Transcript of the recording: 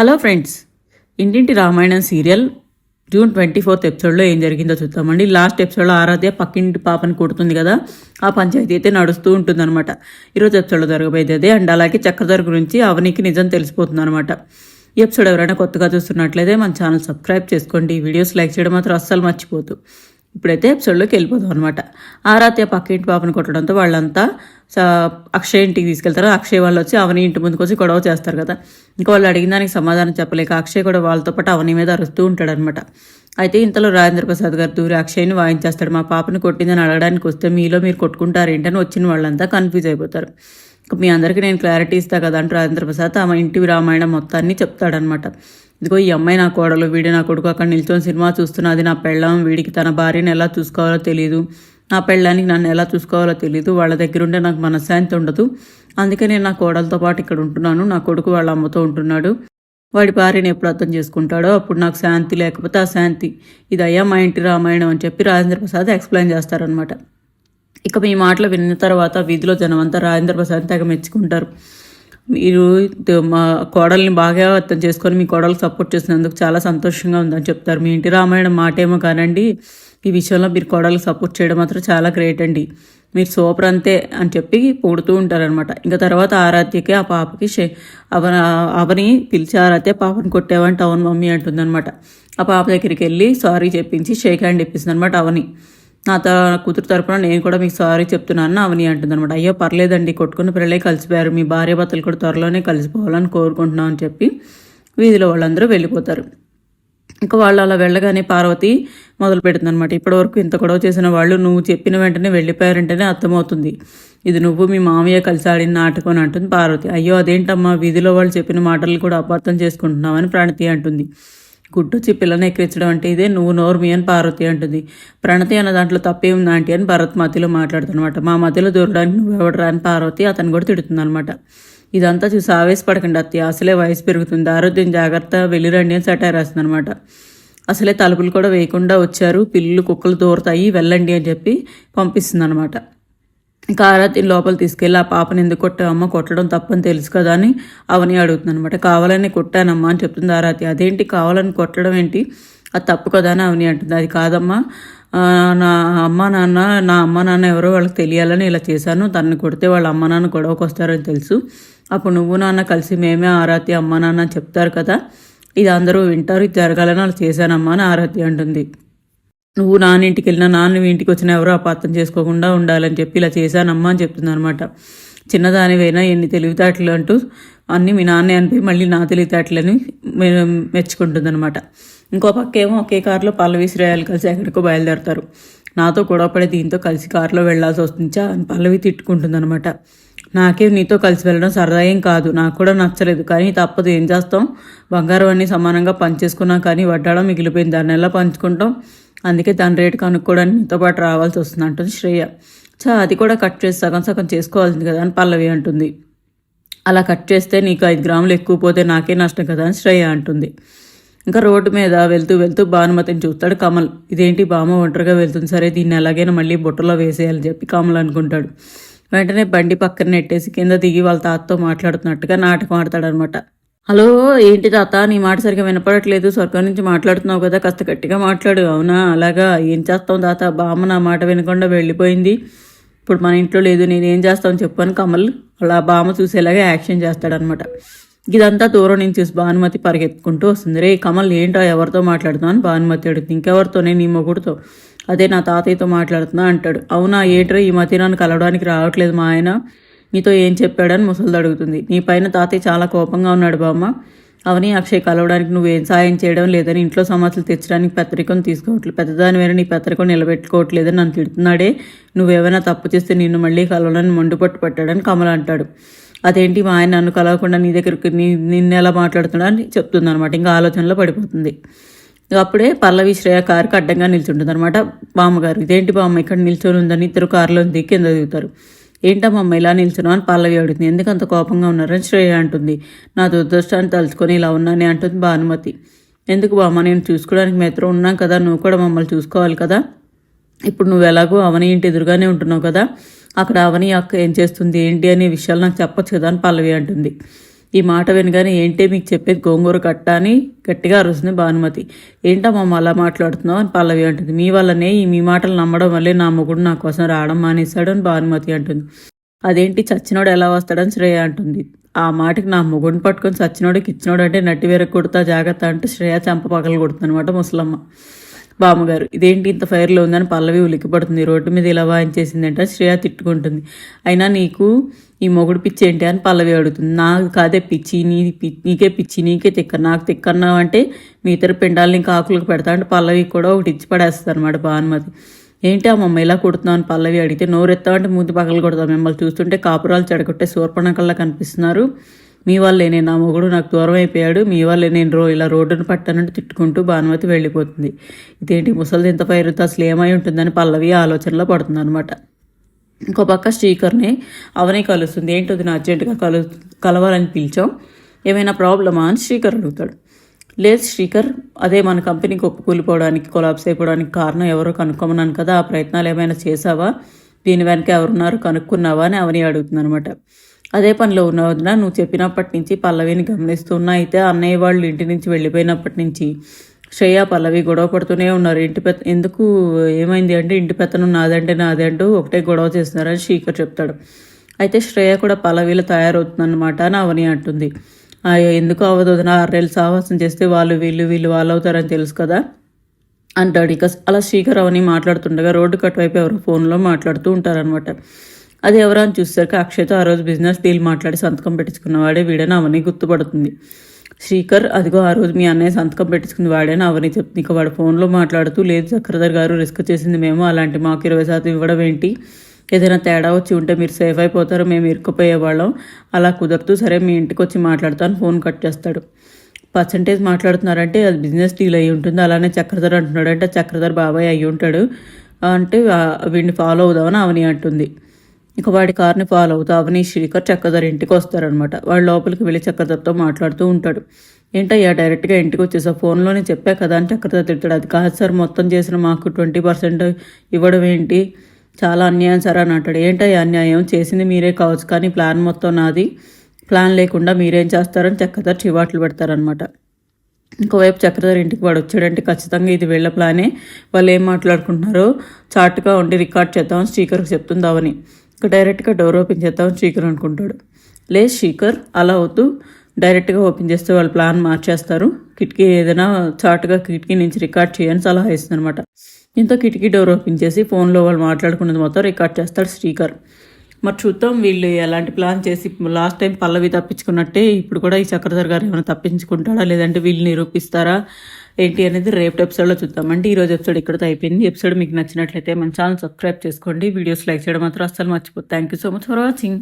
Hello friends Intinti Ramayanam serial June twenty fourth ఎపిసోడ్లో ఏం జరిగిందో చూద్దామండి. లాస్ట్ ఎపిసోడ్లో ఆరాధ్య పక్కింటి పాపని కొడుతుంది కదా ఆ పంచాయతీ అయితే నడుస్తూ ఉంటుందన్నమాట. ఈరోజు ఎపిసోడ్లో జరగబోయేది అదే అండ్ అలాగే చక్రధర్ గురించి అవనికి నిజం తెలిసిపోతుంది అనమాట ఈ ఎపిసోడ్ ఎవరైనా కొత్తగా చూస్తున్నట్లయితే మన ఛానల్ సబ్స్క్రైబ్ చేసుకోండి. వీడియోస్ లైక్ చేయడం మాత్రం అస్సలు మర్చిపోతూ ఇప్పుడైతే ఎపిసోడ్లోకి వెళ్ళిపోదాం అనమాట ఆరాధ్య పక్కింటి పాపను కొట్టడంతో వాళ్ళంతా స- అక్షయ్ ఇంటికి తీసుకెళ్తారు. అక్షయ్ వాళ్ళు వచ్చి అవని ఇంటి ముందుకు వచ్చి గొడవ చేస్తారు కదా. ఇంకా వాళ్ళు అడిగిన దానికి సమాధానం చెప్పలేక అక్షయ్ కూడా వాళ్ళతో పాటు అవని మీద అరుస్తూ ఉంటాడు అనమాట అయితే ఇంతలో రాజేంద్ర ప్రసాద్ గారు దూరి అక్షయ్ని వాయించేస్తాడు. మా పాపని కొట్టిందని అడగడానికి వస్తే మీలో మీరు కొట్టుకుంటారు ఏంటని వచ్చిన వాళ్ళంతా కన్ఫ్యూజ్ అయిపోతారు. మీ అందరికీ నేను క్లారిటీ ఇస్తా కదా అంటూ రాజేంద్ర ప్రసాద్ ఆమె ఇంటి రామాయణం మొత్తాన్ని చెప్తాడనమాట ఇదిగో ఈ అమ్మాయి నా కోడలు వీడి నా కొడుకు అక్కడ నిల్చొని సినిమా చూస్తున్నది నా పెళ్ళం వీడికి తన భార్యను ఎలా చూసుకోవాలో తెలియదు నా పెళ్ళానికి నన్ను ఎలా చూసుకోవాలో తెలియదు వాళ్ళ దగ్గర ఉంటే నాకు మనశ్శాంతి ఉండదు. అందుకే నేను నా కోడలతో పాటు ఇక్కడ ఉంటున్నాను నా కొడుకు వాళ్ళ అమ్మతో ఉంటున్నాడు. వాడి భార్యను ఎప్పుడు అర్థం చేసుకుంటాడో అప్పుడు నాకు శాంతి లేకపోతే ఆ శాంతి. ఇది అయ్యా మా ఇంటి రామాయణం అని చెప్పి రాజేంద్ర ప్రసాద్ ఎక్స్ప్లెయిన్ చేస్తారనమాట ఇక మీ మాటలు విన్న తర్వాత వీధిలో జనమంతా రాజేంద్ర ప్రసాద్ తెగ మెచ్చుకుంటారు. మీరు మా కోడల్ని బాగా అర్థం చేసుకొని మీ కోడలకు సపోర్ట్ చేసినందుకు చాలా సంతోషంగా ఉందని చెప్తారు. మీ ఇంటి రామాయణం మాటేమో కానండి. ఈ విషయంలో మీరు కోడలకు సపోర్ట్ చేయడం మాత్రం చాలా గ్రేట్ అండి. మీరు సూపర్ అంతే అని చెప్పి పొగుడుతూ ఉంటారనమాట ఇంకా తర్వాత ఆరాధ్యకి ఆ పాపకి షే అవన అవని పిలిచి ఆరాధ్య పాపని కొట్టేవంటే అవును మమ్మీ అంటుందన్నమాట. ఆ పాప దగ్గరికి వెళ్ళి సారీ చెప్పించి షేక్ హ్యాండ్ ఇప్పిస్తుంది అనమాట అవని. నా త కూతురు తరపున నేను కూడా మీకు సారీ చెప్తున్నాను అవని అంటుంది అనమాట అయ్యో పర్లేదండి కొట్టుకున్న పిల్లలే కలిసిపోయారు. మీ భార్య భర్తలు కూడా త్వరలోనే కలిసిపోవాలని కోరుకుంటున్నాం అని చెప్పి వీధిలో వాళ్ళందరూ వెళ్ళిపోతారు. ఇంకా వాళ్ళు అలా వెళ్ళగానే పార్వతి మొదలు పెడుతుంది అనమాట ఇప్పటివరకు ఇంత గొడవ చేసిన వాళ్ళు నువ్వు చెప్పిన వెంటనే వెళ్ళిపోయారంటేనే అర్థమవుతుంది. ఇది నువ్వు మీ మామయ్య కలిసి ఆడిన నాటకం అంటుంది పార్వతి. అయ్యో అదేంటమ్మా? వీధిలో వాళ్ళు చెప్పిన మాటలు కూడా అపార్థం చేసుకుంటున్నామని ప్రణతి అంటుంది. గుడ్డొచ్చి పిల్లని ఎక్కిరించడం అంటే ఇదే నువ్వు నోర్మి అని పార్వతి అంటుంది. ప్రణతి అన్న దాంట్లో తప్పే ఉంది ఆంటీ అని భరత్ మతిలో మాట్లాడుతున్నమాట మా మధ్యలో దూరడానికి నువ్వు ఎవడరా అని పార్వతి అతను కూడా తిడుతుంది అనమాట ఇదంతా చూసి ఆవేశపడకండి అత్తయ్య. అసలే వయసు పెరుగుతుంది. ఆరోగ్యం జాగ్రత్త వెళ్ళిరండి అని సటార్ రాస్తుంది అనమాట అసలే తలుపులు కూడా వేయకుండా వచ్చారు. పిల్లులు కుక్కలు దూరతాయి. వెళ్ళండి అని చెప్పి పంపిస్తుంది అనమాట లోపల తీసుకెళ్ళి ఆ పాపని ఎందుకు కొట్టావమ్మ కొట్టడం తప్పని తెలుసు కదా అని అవని అడుగుతుంది అనమాట కావాలని కొట్టానమ్మా అని చెప్తుంది ఆరాతి అదేంటి కావాలని కొట్టడం ఏంటి? అది తప్పు కదా అని అవని అంటుంది. అది కాదమ్మా. నా అమ్మ నాన్న నా అమ్మ నాన్న ఎవరో వాళ్ళకి తెలియాలని ఇలా చేశాను. తనని కొడితే వాళ్ళ అమ్మ నాన్న గొడవకు వస్తారని తెలుసు. అప్పుడు నువ్వు నాన్న కలిసి మేమే ఆరాతి అమ్మ నాన్న అని చెప్తారు కదా. ఇది అందరూ వింటారు. ఇది జరగాలని అలా చేశానమ్మా అని ఆరాతి అంటుంది. నువ్వు నాన్న వెళ్ళినా నాన్న మీ ఇంటికి వచ్చినా ఎవరో అపార్థం చేసుకోకుండా ఉండాలని చెప్పి ఇలా చేశానమ్మా అని చెప్తుంది అనమాట చిన్నదానివైనా ఎన్ని తెలివితేటలు అంటూ అన్నీ మీ నాన్నే అనిపి మళ్ళీ నా తెలివితేటలని మెచ్చుకుంటుంది అనమాట ఇంకో పక్క ఏమో ఒకే కారులో పల్లవి శ్రేయాలు కలిసి ఎక్కడికో బయలుదేరతారు. నాతో గొడవపడే దీంతో కలిసి కారులో వెళ్ళాల్సి వస్తుంచా అని పల్లవి తిట్టుకుంటుంది అనమాట నాకే నీతో కలిసి వెళ్ళడం సరదా ఏం కాదు నాకు కూడా నచ్చలేదు. కానీ తప్పదు ఏం చేస్తాం? బంగారం అన్ని సమానంగా పంచేసుకున్నాం కానీ వడ్డాడం మిగిలిపోయింది. దాన్ని ఎలా పంచుకుంటాం? అందుకే దాని రేటు కనుక్కోవడానికి నీతో పాటు రావాల్సి వస్తుంది అంటుంది శ్రేయ. చా అది కూడా కట్ చేసి సగం సగం చేసుకోవాల్సింది కదా అని పల్లవి అంటుంది. అలా కట్ చేస్తే నీకు ఐదు గ్రాములు ఎక్కువ పోతే నాకే నష్టం కదా అని శ్రేయ అంటుంది. ఇంకా రోడ్డు మీద వెళ్తూ వెళ్తూ భానుమతిని చూస్తాడు కమల్. ఇదేంటి బామ్మ ఒంటరిగా వెళ్తుంది? సరే దీన్ని ఎలాగైనా మళ్ళీ బుట్టలో వేసేయాలని చెప్పి కమల్ అనుకుంటాడు. వెంటనే బండి పక్కన నెట్టేసి కింద దిగి వాళ్ళ తాతతో మాట్లాడుతున్నట్టుగా నాటకం ఆడతాడనమాట. హలో ఏంటి తాత? నీ మాట సరిగా వినపడట్లేదు. స్వర్గం నుంచి మాట్లాడుతున్నావు కదా కాస్త గట్టిగా మాట్లాడు. అవునా? అలాగా? ఏం చేస్తాం తాత? బామ్మ నా మాట వినకుండా వెళ్ళిపోయింది. ఇప్పుడు మన ఇంట్లో లేదు నేనేం చేస్తాను చెప్పాను కమల్. అలా బామ్మ చూసేలాగా యాక్షన్ చేస్తాడనమాట. ఇదంతా దూరం నుంచి చూసి భానుమతి పరిగెత్తుకుంటూ వస్తుంది. రే కమల్ ఏంటో ఎవరితో మాట్లాడుతున్నావు అని భానుమతి అడుగుతుంది. ఇంకెవరితోనే? నీ మొగుడుతో. అదే నా తాతయ్యతో మాట్లాడుతున్నా అంటాడు. అవునా? ఏంట్రా ఈ మధ్య నన్ను కలవడానికి రావట్లేదు మా ఆయన? నీతో ఏం చెప్పాడని ముసలిది అడుగుతుంది. నీ పైన తాతయ్య చాలా కోపంగా ఉన్నాడు బామ్మ. అవని అక్షయ్ కలవడానికి నువ్వు ఏం సాయం చేయడం లేదని ఇంట్లో సమస్యలు తెచ్చడానికి పెత్తరికం తీసుకోవట్లేదు పెద్దదాని వేరే నీ పెత్తరికం నిలబెట్టుకోవట్లేదని నన్ను తిడుతున్నాడే. నువ్వేమైనా తప్పు చేస్తే నిన్ను మళ్ళీ కలవడానికి మండుపట్టు పట్టాడని కమల అంటాడు. అదేంటి మా ఆయన నన్ను కలవకుండా నీ దగ్గరికి నీ ఎలా మాట్లాడుతున్నా అని చెప్తుంది అనమాట ఇంకా ఆలోచనలో పడిపోతుంది. అప్పుడే పల్లవి శ్రేయ కారుకి అడ్డంగా నిల్చుంటుంది అనమాట బామ్మగారు. ఇదేంటి బామ్మ ఇక్కడ నిల్చొని ఉందని ఇద్దరు కారులో దిగి కింద దిగుతారు. ఏంటమ్మమ్మ ఇలా నిల్చున్నావు అని పల్లవి అడుగుతుంది. ఎందుకంత కోపంగా ఉన్నారని శ్రేయ అంటుంది. నా దురదృష్టాన్ని తలుచుకొని ఇలా ఉన్నానని అంటుంది భానుమతి. ఎందుకు బామ్మ నేను చూసుకోవడానికి మెత్రం ఉన్నాం కదా నువ్వు కూడా మమ్మల్ని చూసుకోవాలి కదా? ఇప్పుడు నువ్వు ఎలాగో అవని ఇంటి ఎదురుగానే ఉంటున్నావు కదా? అక్కడ అవని అక్క ఏం చేస్తుంది ఏంటి అనే విషయాలు నాకు చెప్పొచ్చు కదా అని పల్లవి అంటుంది. ఈ మాట వినగానే ఏంటి మీకు చెప్పేది గోంగూర కట్ట అని గట్టిగా అరుస్తుంది భానుమతి. ఏంటమ్మా అలా మాట్లాడుతున్నావు అని పల్లవి అంటుంది. మీ వల్లనే ఈ మీ మాటలు నమ్మడం వల్లే నా మొగుడు నా కోసం రావడం మానేశాడు అని భానుమతి అంటుంది. అదేంటి చచ్చినోడు ఎలా వస్తాడని శ్రేయ అంటుంది. ఆ మాటకి నా మొగుడిని పట్టుకొని చచ్చినోడికి ఇచ్చినోడు అంటే నట్టి వేరే కొడతా జాగ్రత్త అంటే శ్రేయ చంప పగలు కొడుతుందనమాట ముసలమ్మ. బామ్మగారు ఇదేంటి ఇంత ఫైర్లో ఉందని పల్లవి ఉలిక్కిపడుతుంది. రోడ్డు మీద ఇలా వాయించేసిందంటే శ్రేయ తిట్టుకుంటుంది. అయినా నీకు ఈ మొగుడు పిచ్చి ఏంటి అని పల్లవి అడుగుతుంది. నాకు కాదే పిచ్చి నీ నీకే పిచ్చి నీకే తిక్క నాకు తిక్కన్నావు అంటే మీ ఇతర పిండాలని ఇంకా ఆకులకు పెడతా అంటే పల్లవి కూడా ఒకటి ఇచ్చి పడేస్తుంది అనమాట భానుమతి. ఏంటి అమ్మమ్మ ఇలా కొడుతున్నావు అని పల్లవి అడిగితే నోరెత్తామంటే ముందు పగలు కొడతాం మిమ్మల్ని చూస్తుంటే కాపురాలు చెడగొట్టే సూర్పణకల్లా కనిపిస్తున్నారు. మీ వల్లే నేను నా మొగుడు నాకు దూరం అయిపోయాడు. మీ వల్లే నేను రో ఇలా రోడ్డును పట్టానంటే తిట్టుకుంటూ భానుమతి వెళ్ళిపోతుంది. ఇదేంటి ముసలిది ఇంత పైరుతో అసలు ఏమై ఉంటుందని పల్లవి ఆలోచనలో పడుతుంది అనమాట ఇంకో పక్క శ్రీకర్ని అవనే కలుస్తుంది. ఏంటో నేను అర్జెంటుగా కలు కలవాలని పిలిచాం. ఏమైనా ప్రాబ్లమా అని శ్రీకర్ అడుగుతాడు. లేదు శ్రీకర్ అదే మన కంపెనీకి ఒప్పుకూలిపోవడానికి కొలాప్స్ అయిపోవడానికి కారణం ఎవరో కనుక్కోమన్నాను కదా ఆ ప్రయత్నాలు ఏమైనా చేసావా దీని వెనక ఎవరున్నారు? కనుక్కున్నావా అని అవని అడుగుతుంది అనమాట అదే పనిలో ఉన్న వదిన నువ్వు చెప్పినప్పటి నుంచి పల్లవిని గమనిస్తున్నా అయితే అన్నయ్య వాళ్ళు ఇంటి నుంచి వెళ్ళిపోయినప్పటి నుంచి శ్రేయ పల్లవి గొడవ పడుతూనే ఉన్నారు. ఇంటి పెద్ద ఎందుకు ఏమైంది అంటే ఇంటి పెత్తనం నాదంటే నాదే అంటూ ఒకటే గొడవ చేస్తున్నారని శీకర్ చెప్తాడు. అయితే శ్రేయ కూడా పల్లవిలో తయారవుతుందన్నమాట అని అవని అంటుంది. ఎందుకు అవ్వదు వదిన ఆరేళ్ళు సాహసం చేస్తే వాళ్ళు వీళ్ళు వీళ్ళు వాళ్ళు అవుతారని తెలుసు కదా? అంటాడు. ఇక అలా శీకర్ అవని మాట్లాడుతుండగా రోడ్డు కట్టువైపు ఎవరో ఫోన్లో మాట్లాడుతూ ఉంటారనమాట అది ఎవరని చూసాక అక్షయ్తో ఆ రోజు బిజినెస్ డీల్ మాట్లాడి సంతకం పెట్టించుకున్నవాడే వీడని అవని గుర్తుపడుతుంది. శ్రీకర్ అదిగో ఆ రోజు మీ అన్నయ్య సంతకం పెట్టించుకుని వాడేనా అవని చెప్తుంది ఇక వాడు ఫోన్లో మాట్లాడుతూ లేదు చక్రధర్ గారు రిస్క్ చేసింది మేము అలాంటి మాకు ఇరవై శాతం ఇవ్వడం ఏంటి? ఏదైనా తేడా వచ్చి ఉంటే మీరు సేఫ్ అయిపోతారు మేము ఇరుక్కుపోయేవాళ్ళం అలా కుదరదు సరే మీ ఇంటికి వచ్చి మాట్లాడతాను ఫోన్ కట్ చేస్తాడు. పర్సంటేజ్ మాట్లాడుతున్నారంటే అది బిజినెస్ డీల్ అయి ఉంటుంది అలానే చక్రధర్ అంటున్నాడు అంటే చక్రధర్ బాబాయ్ అయి ఉంటాడు. అంటే వీడిని ఫాలో అవుదామని అవని అంటుంది. ఇక వాడి కార్ని ఫాలో అవుతూ అవని శ్రీకర్ చక్రధర్ ఇంటికి వస్తారనమాట వాడు లోపలికి వెళ్ళి చక్రధర్తో మాట్లాడుతూ ఉంటాడు. ఏంటయ్యా డైరెక్ట్గా ఇంటికి వచ్చేసా ఫోన్లోనే చెప్పా కదా అని చక్రధర్ తిడతాడు. అది కాదు సార్ మొత్తం చేసిన మాకు ట్వంటీ పర్సెంట్ ఇవ్వడం ఏంటి? చాలా అన్యాయం సార్ అని అంటాడు. ఏంటయ్యా అన్యాయం? చేసింది మీరే కావచ్చు కానీ ప్లాన్ మొత్తం నాది. ప్లాన్ లేకుండా మీరేం చేస్తారని చక్రధర్ చివాట్లు పెడతారనమాట ఇంకోవైపు చక్రధర్ ఇంటికి వాడు వచ్చాడంటే ఖచ్చితంగా ఇది వీళ్ళ ప్లానే. వాళ్ళు ఏం మాట్లాడుకుంటున్నారో చాటుగా ఉండి రికార్డ్ చేద్దామని స్పీకర్కి చెప్తుంది అవని. ఇక డైరెక్ట్గా డోర్ ఓపెన్ చేద్దామని స్పీకర్ అనుకుంటాడు. లేదు స్పీకర్ అలా అవుతూ డైరెక్ట్గా ఓపెన్ చేస్తే వాళ్ళు ప్లాన్ మార్చేస్తారు. కిటికీ ఏదైనా చాటుగా కిటికీ నుంచి రికార్డ్ చేయని సలహా ఇస్తుంది అనమాట ఇంత కిటికీ డోర్ ఓపెన్ చేసి ఫోన్లో వాళ్ళు మాట్లాడుకున్నది మొత్తం రికార్డ్ చేస్తాడు స్పీకర్ మరి చూద్దాం వీళ్ళు ఎలాంటి ప్లాన్ చేసి లాస్ట్ టైం పల్లవి తప్పించుకున్నట్టే ఇప్పుడు కూడా ఈ చక్రధర్ గారు ఏమైనా తప్పించుకుంటాడా? లేదంటే వీళ్ళు నిరూపిస్తారా? ఏంటి అనేది రేపు ఎపిసోడ్లో చూద్దామండి. ఈ రోజు ఎపిసోడ్ ఇక్కడ అయిపోయింది. ఎపిసోడ్ మీకు నచ్చినట్లయితే మన ఛానల్ సబ్స్క్రైబ్ చేసుకోండి. వీడియోస్ లైక్ చేయడం మాత్రం అస్సలు మర్చిపోతుంది thank you so much for watching